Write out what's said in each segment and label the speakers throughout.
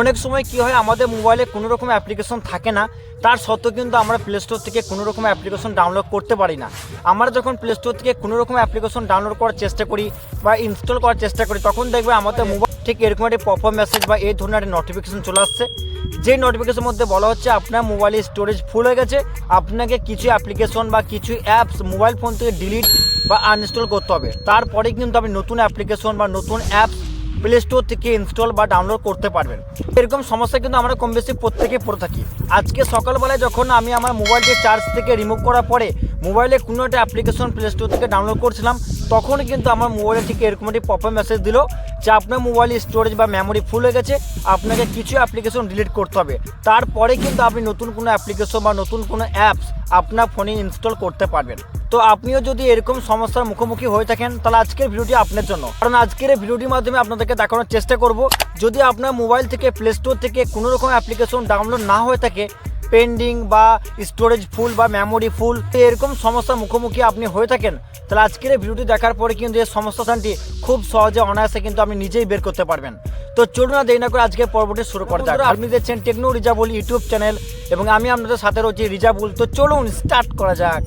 Speaker 1: অনেক সময় কি হয়, আমাদের মোবাইলে কোনো রকম অ্যাপ্লিকেশন থাকে না। তার সত্ত্বেও কিন্তু আমরা প্লে স্টোর থেকে কোনো রকম অ্যাপ্লিকেশন ডাউনলোড করতে পারি না। আমরা যখন প্লে স্টোর থেকে কোনো রকম অ্যাপ্লিকেশন ডাউনলোড করার চেষ্টা করি বা ইনস্টল করার চেষ্টা করি, তখন দেখবে আমাদের মোবাইল ঠিক এরকম একটি পপ মেসেজ বা এই ধরনের একটা নোটিফিকেশন চলে আসছে। যে নোটিফিকেশনের মধ্যে বলা হচ্ছে, আপনার মোবাইলের স্টোরেজ ফুল হয়ে গেছে। আপনাকে কিছু অ্যাপ্লিকেশন বা কিছু অ্যাপস মোবাইল ফোন থেকে ডিলিট বা আনইনস্টল করতে হবে। তারপরে কিন্তু আপনি নতুন অ্যাপ্লিকেশন বা নতুন অ্যাপস প্লে স্টোর থেকে ইনস্টল বা ডাউনলোড করতে পারবেন। এরকম সমস্যা কিন্তু আমরা কম বেশি প্রত্যেকেই পড়ে থাকি। আজকে সকালবেলায় যখন আমি আমার মোবাইলটি চার্জ থেকে রিমুভ করার পরে মোবাইলে কোনো একটা অ্যাপ্লিকেশন প্লে স্টোর থেকে ডাউনলোড করছিলাম, তখন কিন্তু আমার মোবাইলে ঠিক এরকম একটি পপ মেসেজ দিল। যে আপনার মোবাইল স্টোরেজ বা মেমোরি ফুল হয়ে গেছে, আপনাকে কিছু অ্যাপ্লিকেশন ডিলিট করতে হবে। তারপরে কিন্তু আপনি নতুন কোনো অ্যাপ্লিকেশন বা নতুন কোনো অ্যাপস আপনার ফোনে ইনস্টল করতে পারবেন। তো আপনিও যদি এরকম সমস্যার মুখোমুখি হয়ে থাকেন, তাহলে আজকের ভিডিওটি আপনার জন্য। কারণ আজকের এই ভিডিওটির মাধ্যমে আপনাদেরকে দেখানোর চেষ্টা করব, যদি আপনার মোবাইল থেকে প্লে স্টোর থেকে কোনো রকম অ্যাপ্লিকেশন ডাউনলোড না হয়ে থাকে পেন্ডিং বা স্টোরেজ ফুল বা মেমোরি ফুল এরকম সমস্যার মুখোমুখি আপনি হয়ে থাকেন তাহলে আজকের এই ভিডিওটি দেখার পরে কিন্তু এই সমস্যাটি খুব সহজে অনায়াসে কিন্তু আপনি নিজেই বের করতে পারবেন। তো চলুন না দেরি না করে আজকে পর্বটি শুরু করা যাক। আপনি দেখছেন টেকনো রিজাবুল ইউটিউব চ্যানেল এবং আমি আপনাদের সাথে রয়েছি রিজাবুল তো চলুন স্টার্ট করা যাক।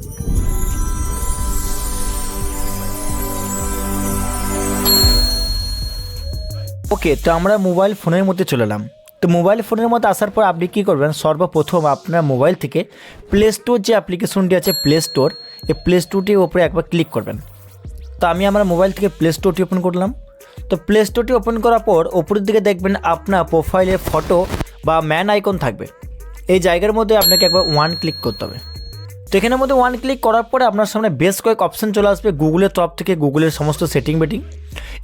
Speaker 1: ওকে তো আমরা মোবাইল ফোনের মধ্যে চলে এলাম। তো মোবাইল ফোনের মধ্যে আসার পর আপনি কী করবেন? সর্বপ্রথম আপনার মোবাইল থেকে প্লে স্টোর যে অ্যাপ্লিকেশনটি আছে প্লে স্টোর এই প্লে স্টোরটির ওপরে একবার ক্লিক করবেন। তো আমি আমার মোবাইল থেকে প্লে স্টোরটি ওপেন করলাম। তো প্লে স্টোরটি ওপেন করার পর ওপরের দিকে দেখবেন আপনার প্রোফাইলে ফটো বা ম্যান আইকন থাকবে। এই জায়গার মধ্যে আপনাকে একবার ওয়ান ক্লিক করতে হবে। তো এখানের মধ্যে ওয়ান ক্লিক করার পরে আপনার সামনে বেশ কয়েক অপশন চলে আসবে। গুগলের তরফ থেকে গুগলের সমস্ত সেটিং বেটিং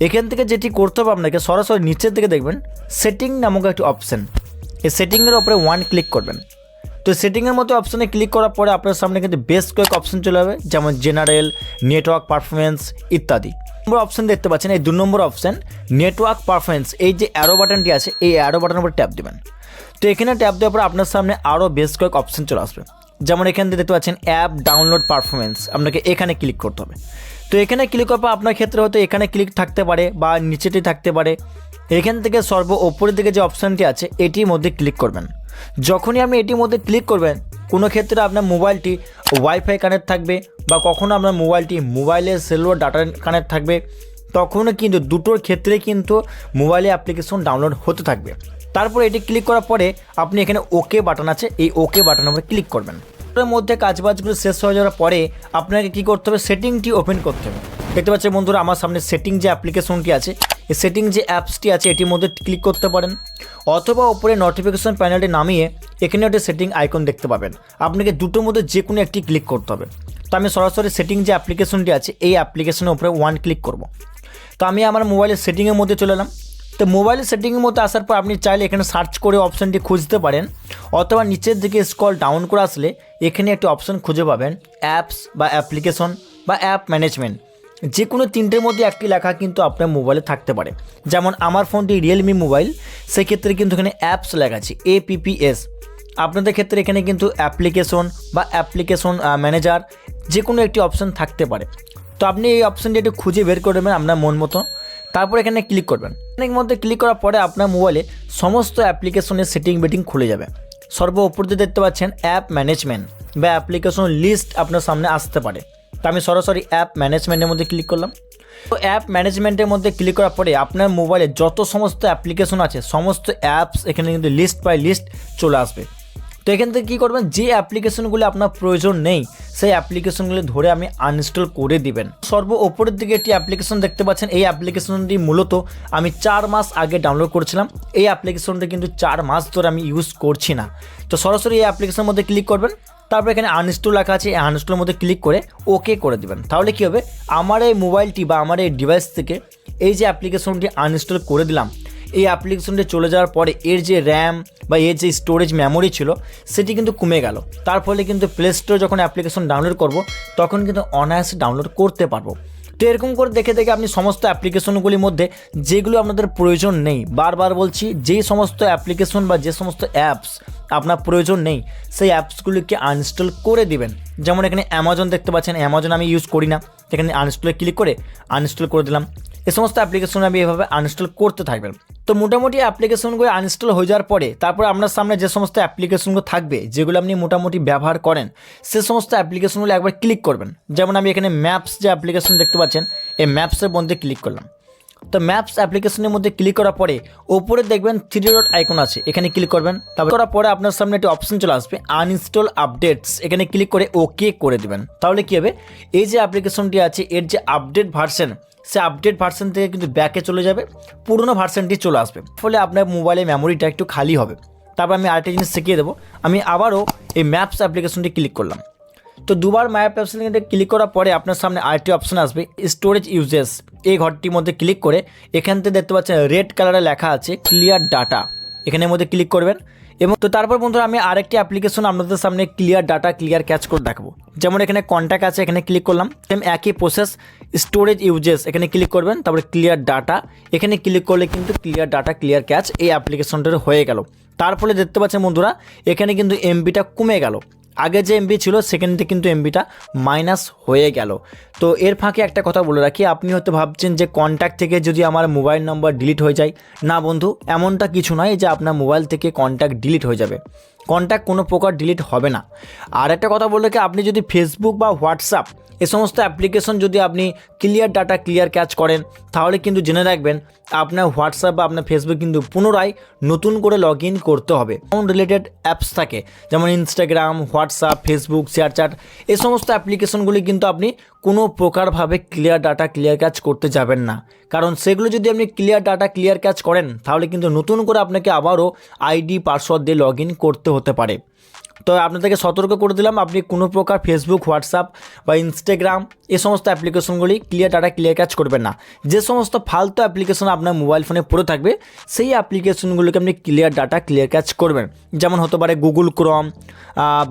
Speaker 1: এখান থেকে যেটি করতে হবে আপনাকে সরাসরি নিচের দিকে দেখবেন সেটিং নামক একটি অপশান। এই সেটিংয়ের ওপরে ওয়ান ক্লিক করবেন। তো সেটিংয়ের মতো অপশানে ক্লিক করার পরে আপনার সামনে কিন্তু বেশ কয়েক অপশন চলে যাবে, যেমন জেনারেল নেটওয়ার্ক পারফরমেন্স ইত্যাদি। নম্বর অপশন দেখতে পাচ্ছেন, এই দু নম্বর অপশান নেটওয়ার্ক পারফরমেন্স এই যে অ্যারো বাটনটি আছে, এই অ্যারো বাটনের উপর ট্যাপ দেবেন। তো এখানে ট্যাপ দেওয়ার পর আপনার সামনে আরও বেশ কয়েক অপশন চলে আসবে। যেমন এখান থেকে দেখতে পাচ্ছেন অ্যাপ ডাউনলোড পারফরমেন্স আপনাকে এখানে ক্লিক করতে হবে। তো এখানে ক্লিক করার পর আপনার ক্ষেত্রে হয়তো এখানে ক্লিক থাকতে পারে বা নিচেটি থাকতে পারে। এখান থেকে সর্ব ওপরের দিকে যে অপশানটি আছে, এটির মধ্যে ক্লিক করবেন। যখনই আপনি এটির মধ্যে ক্লিক করবেন, কোনো ক্ষেত্রে আপনার মোবাইলটি ওয়াইফাই কানেক্ট থাকবে বা কখনো আপনার মোবাইলটি মোবাইলের সেলুলার ডাটা কানেক্ট থাকবে, তখনও কিন্তু দুটোর ক্ষেত্রে কিন্তু মোবাইলে অ্যাপ্লিকেশন ডাউনলোড হতে থাকবে। তারপর এটি ক্লিক করার পরে আপনি এখানে ওকে বাটন আছে, এই ওকে বাটনের উপরে ক্লিক করবেন। এর মধ্যে কাজবাজগুলো শেষ হয়ে যাওয়ার পরে আপনাকে কী করতে হবে? সেটিংটি ওপেন করতে হবে। দেখতে পাচ্ছেন বন্ধুরা, আমার সামনে সেটিং যে অ্যাপ্লিকেশনটি আছে, এই সেটিং যে অ্যাপসটি আছে, এটির মধ্যে ক্লিক করতে পারেন। অথবা ওপরে নোটিফিকেশন প্যানেলটি নামিয়ে এখানে একটা সেটিং আইকন দেখতে পাবেন। আপনাকে দুটোর মধ্যে যে কোনো একটি ক্লিক করতে হবে। তো আমি সরাসরি সেটিং যে অ্যাপ্লিকেশনটি আছে, এই অ্যাপ্লিকেশনের উপরে ওয়ান ক্লিক করব। তো আমি আমার মোবাইলের সেটিংয়ের মধ্যে চলে এলাম। তো মোবাইলের সেটিংয়ের মধ্যে আসার পর আপনি চাইলে এখানে সার্চ করে অপশানটি খুঁজতে পারেন, অথবা নিচের দিকে স্কল ডাউন করে আসলে এখানে একটি অপশান খুঁজে পাবেন, অ্যাপস বা অ্যাপ্লিকেশন বা অ্যাপ ম্যানেজমেন্ট। যে কোনো তিনটের মধ্যে একটি লেখা কিন্তু আপনার মোবাইলে থাকতে পারে। যেমন আমার ফোনটি রিয়েলমি মোবাইল সেক্ষেত্রে কিন্তু এখানে অ্যাপস লেখা আছে এপিপিএস আপনাদের ক্ষেত্রে এখানে কিন্তু অ্যাপ্লিকেশন বা অ্যাপ্লিকেশন ম্যানেজার যে কোনো একটি অপশান থাকতে পারে। তো আপনি এই অপশানটি একটু খুঁজে বের করে দেবেন আপনার মন মতো। তারপর এখানে ক্লিক করবেন। এখানের মধ্যে ক্লিক করার পরে আপনার মোবাইলে সমস্ত অ্যাপ্লিকেশনের সেটিং বেটিং খুলে যাবে। সর্ব উপর দিয়ে দেখতে পাচ্ছেন অ্যাপ ম্যানেজমেন্ট বা অ্যাপ্লিকেশন লিস্ট আপনার সামনে আসতে পারে। তো আমি সরাসরি অ্যাপ ম্যানেজমেন্টের মধ্যে ক্লিক করলাম। তো অ্যাপ ম্যানেজমেন্টের মধ্যে ক্লিক করার পরে আপনার মোবাইলে যত সমস্ত অ্যাপ্লিকেশন আছে, সমস্ত অ্যাপস এখানে কিন্তু লিস্ট বাই লিস্ট চলে আসবে। তো এখান থেকে কী করবেন? যে অ্যাপ্লিকেশনগুলো আপনার প্রয়োজন নেই সেই অ্যাপ্লিকেশনগুলি ধরে আমি আনইনস্টল করে দিবেন। সর্ব ওপরের দিকে একটি অ্যাপ্লিকেশন দেখতে পাচ্ছেন। এই অ্যাপ্লিকেশনটি মূলত আমি চার মাস আগে ডাউনলোড করেছিলাম। এই অ্যাপ্লিকেশনটি কিন্তু চার মাস ধরে আমি ইউজ করছি না। তো সরাসরি এই অ্যাপ্লিকেশনের মধ্যে ক্লিক করবেন। তারপর এখানে আনইনস্টল লেখা আছে। এই আনইনস্টলের মধ্যে ক্লিক করে ওকে করে দিবেন। তাহলে কী হবে? আমার এই মোবাইলটি বা আমার এই ডিভাইস থেকে এই যে অ্যাপ্লিকেশনটি আনইনস্টল করে দিলাম এই অ্যাপ্লিকেশনটি চলে যাওয়ার পরে এর যে র্যাম বা এর যে স্টোরেজ মেমোরি ছিল, সেটি কিন্তু কমে গেল। তার ফলে কিন্তু প্লে স্টোরে যখন অ্যাপ্লিকেশন ডাউনলোড করব, তখন কিন্তু অনায়াসে ডাউনলোড করতে পারব। তো এরকম করে দেখে দেখে আপনি সমস্ত অ্যাপ্লিকেশনগুলির মধ্যে যেগুলো আপনাদের প্রয়োজন নেই, বারবার বলছি যেই সমস্ত অ্যাপ্লিকেশন বা যে সমস্ত অ্যাপস আপনার প্রয়োজন নেই, সেই অ্যাপসগুলিকে আনইনস্টল করে দিবেন। যেমন এখানে অ্যামাজন দেখতে পাচ্ছেন অ্যামাজন আমি ইউজ করি না। এখানে আনইনস্টলে ক্লিক করে আনইনস্টল করে দিলাম। এ সমস্ত অ্যাপ্লিকেশন আমি এভাবে আনইনস্টল করতে থাকবেন। তো মোটামুটি অ্যাপ্লিকেশনগুলো আনইনস্টল হয়ে যাওয়ার পরে, তারপর আপনার সামনে যে সমস্ত অ্যাপ্লিকেশনগুলো থাকবে, যেগুলো আপনি মোটামুটি ব্যবহার করেন, সে সমস্ত অ্যাপ্লিকেশনগুলো একবার ক্লিক করবেন। যেমন আমি এখানে ম্যাপস যে অ্যাপ্লিকেশন দেখতে পাচ্ছেন, এই ম্যাপসের মধ্যে ক্লিক করলাম। তো ম্যাপস অ্যাপ্লিকেশনের মধ্যে ক্লিক করার পরে, ওপরে দেখবেন থ্রি ডট আইকন আছে, এখানে ক্লিক করবেন। তারপর করার পরে আপনার সামনে একটি অপশন চলে আসবে আনইনস্টল আপডেটস এখানে ক্লিক করে ওকে করে দেবেন। তাহলে কী হবে? এই যে অ্যাপ্লিকেশনটি আছে, এর যে আপডেট ভার্সন সে আপডেট ভার্সন থেকে কিন্তু ব্যাকে চলে যাবে, পুরনো ভার্সনটি চলে আসবে। ফলে আপনার মোবাইলের মেমোরিটা একটু খালি হবে। তারপর আমি আরেকটা জিনিস শিখিয়ে দেবো। আমি আবারও এই ম্যাপস অ্যাপ্লিকেশনটি ক্লিক করলাম। তো দুবার ম্যাপ অপশানে ক্লিক করার পরে আপনার সামনে আরেকটি অপশন আসবে স্টোরেজ ইউজেস এই ঘরটির মধ্যে ক্লিক করে এখান থেকে দেখতে পাচ্ছেন রেড কালারে লেখা আছে ক্লিয়ার ডাটা এখানের মধ্যে ক্লিক করবেন। এবং তো তারপর বন্ধুরা, আমি আরেকটি অ্যাপ্লিকেশন আপনাদের সামনে ক্লিয়ার ডাটা ক্লিয়ার ক্যাচ করে দেখব। যেমন এখানে কন্ট্যাক্ট আছে, এখানে ক্লিক করলাম। সেম একই প্রসেস স্টোরেজ ইউজেস এখানে ক্লিক করবেন, তারপরে ক্লিয়ার ডাটা এখানে ক্লিক করলে কিন্তু ক্লিয়ার ডাটা ক্লিয়ার ক্যাচ এই অ্যাপ্লিকেশনটার হয়ে গেল। তার ফলে দেখতে পাচ্ছেন বন্ধুরা, এখানে কিন্তু এমবিটা কমে গেল। আগে যে এমবি ছিল সেখান কিন্তু এমবিটা মাইনাস হয়ে গেল। তো এর ফাঁকে একটা কথা বলে রাখি, আপনি হয়তো ভাবছেন যে কন্ট্যাক্ট থেকে যদি আমার মোবাইল নম্বর ডিলিট হয়ে যায়, না বন্ধু, এমনটা কিছু নয় যে আপনার মোবাইল থেকে কন্ট্যাক্ট ডিলিট হয়ে যাবে। কন্ট্যাক্ট কোনো প্রকার ডিলিট হবে না। আর একটা কথা বলে কি আপনি যদি ফেসবুক বা হোয়াটসঅ্যাপ এ সমস্ত অ্যাপ্লিকেশন যদি আপনি ক্লিয়ার ডাটা ক্লিয়ার ক্যাচ করেন, তাহলে কিন্তু জেনে রাখবেন আপনার হোয়াটসঅ্যাপ বা আপনার ফেসবুক কিন্তু পুনরায় নতুন করে লগ ইন করতে হবে। এমন রিলেটেড অ্যাপস থাকে, যেমন ইনস্টাগ্রাম হোয়াটসঅ্যাপ ফেসবুক শেয়ারচ্যাট এ সমস্ত অ্যাপ্লিকেশনগুলি কিন্তু আপনি কোনো প্রকারভাবে ক্লিয়ার ডাটা ক্লিয়ার ক্যাচ করতে যাবেন না। কারণ সেগুলো যদি আপনি ক্লিয়ার ডাটা ক্লিয়ার ক্যাচ করেন, তাহলে কিন্তু নতুন করে আপনাকে আবারও আইডি পাসওয়ার্ড দিয়ে লগ করতে হতে পারে। তো আপনাদেরকে সতর্ক করে দিলাম, আপনি কোনো প্রকার ফেসবুক হোয়াটসঅ্যাপ বা ইনস্টাগ্রাম এ সমস্ত অ্যাপ্লিকেশনগুলি ক্লিয়ার ডাটা ক্লিয়ার ক্যাচ করবেন না। যে সমস্ত ফালতু অ্যাপ্লিকেশন আপনার মোবাইল ফোনে পড়ে থাকবে, সেই অ্যাপ্লিকেশনগুলোকে আপনি ক্লিয়ার ডাটা ক্লিয়ার ক্যাচ করবেন। যেমন হতে পারে গুগল ক্রম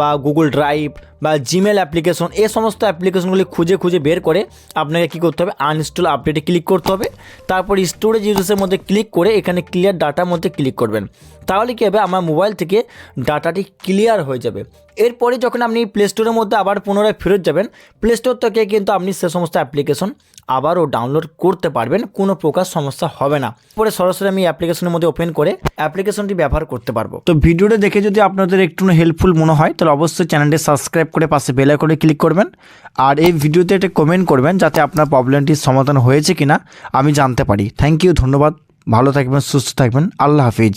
Speaker 1: বা গুগল ড্রাইভ বা জিমেল অ্যাপ্লিকেশন এ সমস্ত অ্যাপ্লিকেশনগুলি খুঁজে খুঁজে বের করে আপনাকে কী করতে হবে? আনইনস্টল আপডেটে ক্লিক করতে হবে। তারপর স্টোরেজ ইউজেসের মধ্যে ক্লিক করে এখানে ক্লিয়ার ডাটার মধ্যে ক্লিক করবেন। তাহলে কী হবে? আমার মোবাইল থেকে ডাটাটি ক্লিয়ার হয়ে যাবে। এরপরে যখন আপনি প্লে স্টোরের মধ্যে আবার পুনরায় ফেরত যাবেন প্লে স্টোর থেকে কিন্তু আপনি সে সমস্ত অ্যাপ্লিকেশন আবারও ডাউনলোড করতে পারবেন, কোনো প্রকার সমস্যা হবে না। পরে সরাসরি আমি অ্যাপ্লিকেশনের মধ্যে ওপেন করে অ্যাপ্লিকেশনটি ব্যবহার করতে পারব। তো ভিডিওটা দেখে যদি আপনাদের একটু হেল্পফুল মনে হয়, তাহলে অবশ্যই চ্যানেলটি সাবস্ক্রাইব করে পাশে বেল করে ক্লিক করবেন। আর এই ভিডিওতে একটা কমেন্ট করবেন যাতে আপনার প্রবলেমটির সমাধান হয়েছে কিনা, আমি জানতে পারি। থ্যাংক ইউ ধন্যবাদ। ভালো থাকবেন, সুস্থ থাকবেন। আল্লাহ হাফিজ।